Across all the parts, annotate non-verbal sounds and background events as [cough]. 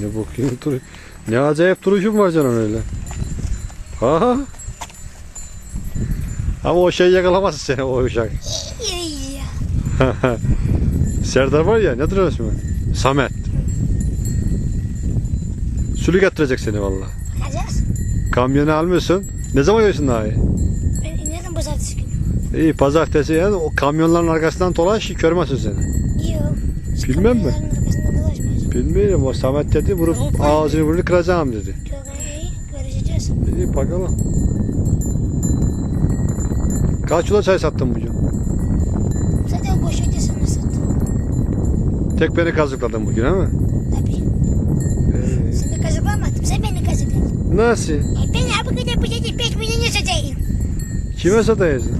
Ne bakayım dur. Ne acayip duruşun var canım öyle. Ha. Ama o şey yakalamaz seni o uşak. [laughs] Serdar var ya nedir o ismi? Samet. Sülü getirecek seni valla. Alacağız. Kamyonu almıyorsun. Ne zaman yiyorsun daha iyi? Ben inerim pazartesi günü. İyi pazartesi yani o kamyonların arkasından dolaş görmezsin seni. Yok. Bilmem mi? Bilmiyorum o Samet dedi vurup ağzını burnunu kıracağım dedi. Çok iyi. Görüşeceğiz. İyi bakalım. Kaç kilo çay sattın bugün? Zaten boş ötesini sattım. Tek beni kazıkladın bugün mi? Tabii. Seni kazıklamadım. Sen beni kazıkladın. Nasıl? E ben abi kadar bu dedi pek birini satayım. Kime satıyorsun?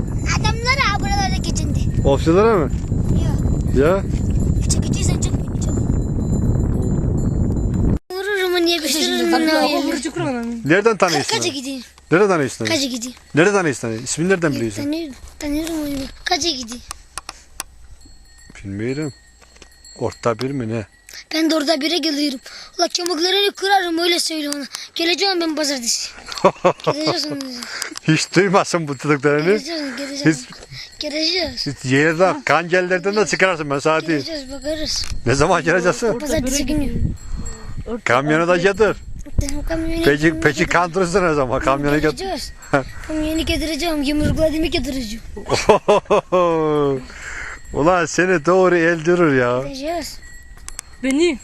Adamlara buralarda geçindi. Ofçulara mı? Yok. Ya? Çekiciysen yapayım. Nereden tanıyorsun? Kaça gideyim? Nereden tanıyorsun? Kaça gideyim? Nereden tanıyorsun? İsmini nereden biliyorsun? Tanıyorum. Tanıyorum onu. Kaça gideyim? Bilmiyorum. Orta bir mi ne? Ben de orada bire geliyorum. Ula kemiklerini kırarım öyle söyle ona. Geleceğim ben pazartesi. [laughs] Hiç duymasın bu tutuklarını. Geleceğiz, geleceğiz. Geleceğiz. Hiç yerden, kancellerden de çıkararsın ben değil. Geleceğiz bakarız. Ne zaman geleceksin? Pazartesi günü. Kamyonu da getir. Kamyonu Peki, peki kandırırsın o zaman kamyonu getir. Geleceğiz. Kamyonu getireceğim. Yumrukladığımı getireceğim. [laughs] Ulan seni doğru eldirir ya. Geleceğiz. Beni.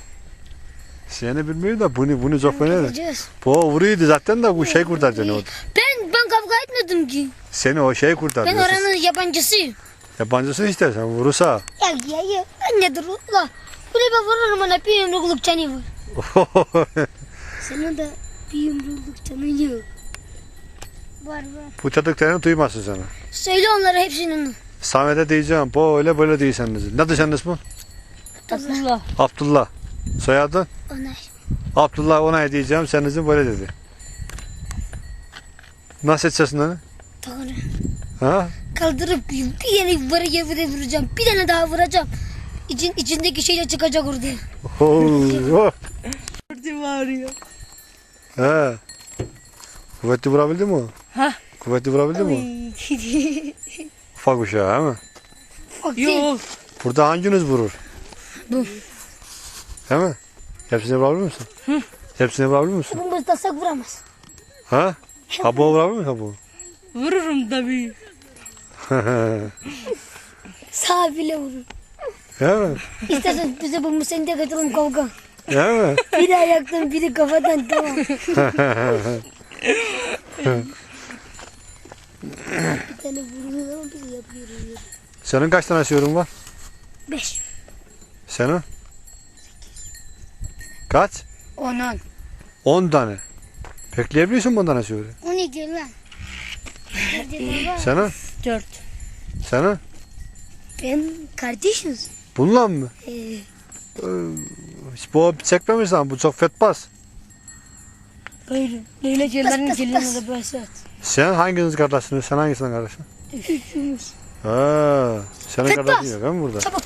Seni bilmiyorum da bunu bunu çok fena. Geleceğiz. Bu vuruyordu zaten da bu şey kurtardı seni orada. Ben ben kavga etmedim ki. Seni o şey kurtardı. Ben oranın yabancısıyım. Yabancısın işte sen vurursa. Ya ya ya. Ben nedir ula? Böyle ben vururum ona bir yumrukluk canı var. [laughs] Senin de bir yumrukluk canın yok. Var var. bu çatıklarını duymasın sana. Söyle onlara hepsinin. Samet'e diyeceğim böyle böyle değilseniz. Ne senin ismin? Abdullah. Abdullah. Soyadın? Ona. Abdullah ona diyeceğim seninizin böyle dedi. Nasıl edeceksin onu? Doğru. Ha? Kaldırıp bir tane var yere vuracağım. Bir tane daha vuracağım. İçin, içindeki şeyle çıkacak orada. Oo. Orada bağırıyor. He. Kuvvetli vurabildin mi? Ha? Kuvvetli vurabildin mi o? [laughs] Ufak uşağı he mi? Yok. Burada hanginiz vurur? Bu. Değil mi? Hepsini vurabilir misin? Hı. Hepsini vurabilir misin? Bunu tasak vuramaz. Ha? Kabuğu vurabilir misin kabuğu? Vururum tabii. [laughs] Sağ bile vurur. Değil mi? İstersen bize bu musende katalım kavga. Değil mi? Biri ayaktan biri kafadan tamam. Bir tane. Senin kaç tane yorum var? Beş. Senin? Kaç? Onun. 10 tane. Bekleyebiliyorsun bundan tane yorum. O ne diyor lan? Senin? Dört. Senin? Ben kardeşiz. Bununla mı? Ee, Hiç bu çekmemişsin. Bu çok fetbaz. Öyle. Leyla Celal'in gelini de başlat. Sen hanginiz kardeşsiniz? Sen hangisinin kardeşin? üçümüz. Ha, senin Fetbaz. kardeşin yok değil mi burada? Çabuk.